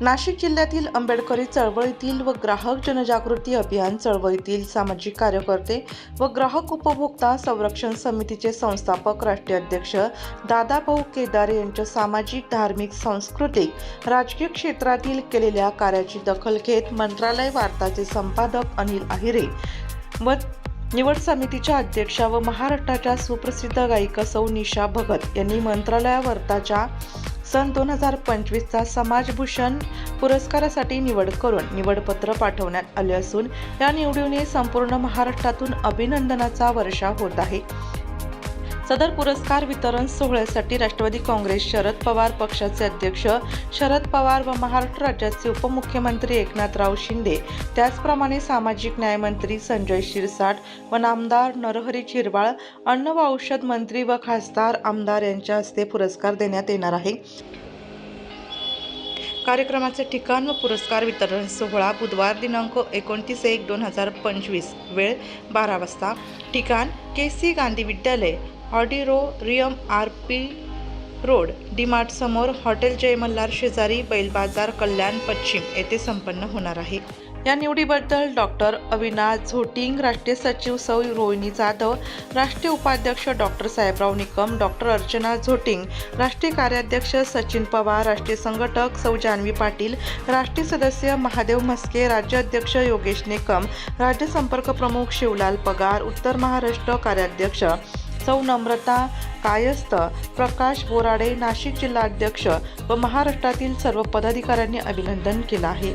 नाशिक जिल्ह्यातील आंबेडकरी चळवळीतील व ग्राहक जनजागृती अभियान चळवळीतील सामाजिक कार्यकर्ते व ग्राहक उपभोक्ता संरक्षण समितीचे संस्थापक राष्ट्रीय अध्यक्ष दादाभाऊ केदार यांच्या सामाजिक धार्मिक सांस्कृतिक राजकीय क्षेत्रातील केलेल्या कार्याची दखल घेत मंत्रालय वार्ताचे संपादक अनिल आहिरे व निवड समितीच्या अध्यक्षा व महाराष्ट्राच्या सुप्रसिद्ध गायिका सौ निशा भगत यांनी मंत्रालयावरताच्या सन दोन हजार पंचवीसचा समाजभूषण पुरस्कारासाठी निवड करून निवडपत्र पाठवण्यात आले असून या निवडीने संपूर्ण महाराष्ट्रातून अभिनंदनाचा वर्षा होत आहे. सदर पुरस्कार वितरण सोहळ्यासाठी राष्ट्रवादी काँग्रेस शरद पवार पक्षाचे अध्यक्ष शरद पवार व महाराष्ट्र राज्याचे उपमुख्यमंत्री एकनाथराव शिंदे त्याचप्रमाणे सामाजिक न्यायमंत्री संजय शिरसाट व नामदार नरहरी शिरवाळ अन्न व औषध मंत्री व खासदार आमदार यांच्या हस्ते पुरस्कार देण्यात येणार आहे. कार्यक्रमाचे ठिकाण व पुरस्कार वितरण सोहळा बुधवार दिनांक एकोणतीस एक दोन हजार पंचवीस वेळ बारा वाजता. ठिकाण के सी गांधी विद्यालय ऑडिरोरियम आर पी रोड डीमार्टसमोर हॉटेल जयमल्लार शेजारी बैल बाजार कल्याण पश्चिम. येथे संपन्न होणार आहे. या निवडीबद्दल डॉक्टर अविनाश झोटिंग राष्ट्रीय सचिव सौ रोहिणी जाधव राष्ट्रीय उपाध्यक्ष डॉक्टर साहेबराव निकम डॉक्टर अर्चना झोटिंग राष्ट्रीय कार्याध्यक्ष सचिन पवार राष्ट्रीय संघटक सौ जान्हवी पाटील राष्ट्रीय सदस्य महादेव म्हस्के राज्य अध्यक्ष योगेश निकम राज्य संपर्क प्रमुख शिवलाल पगार उत्तर महाराष्ट्र कार्याध्यक्ष सौ नम्रता कायस्थ प्रकाश बोराडे नाशिक जिल्हाध्यक्ष व महाराष्ट्रातील सर्व पदाधिकाऱ्यांनी अभिनंदन केलं आहे.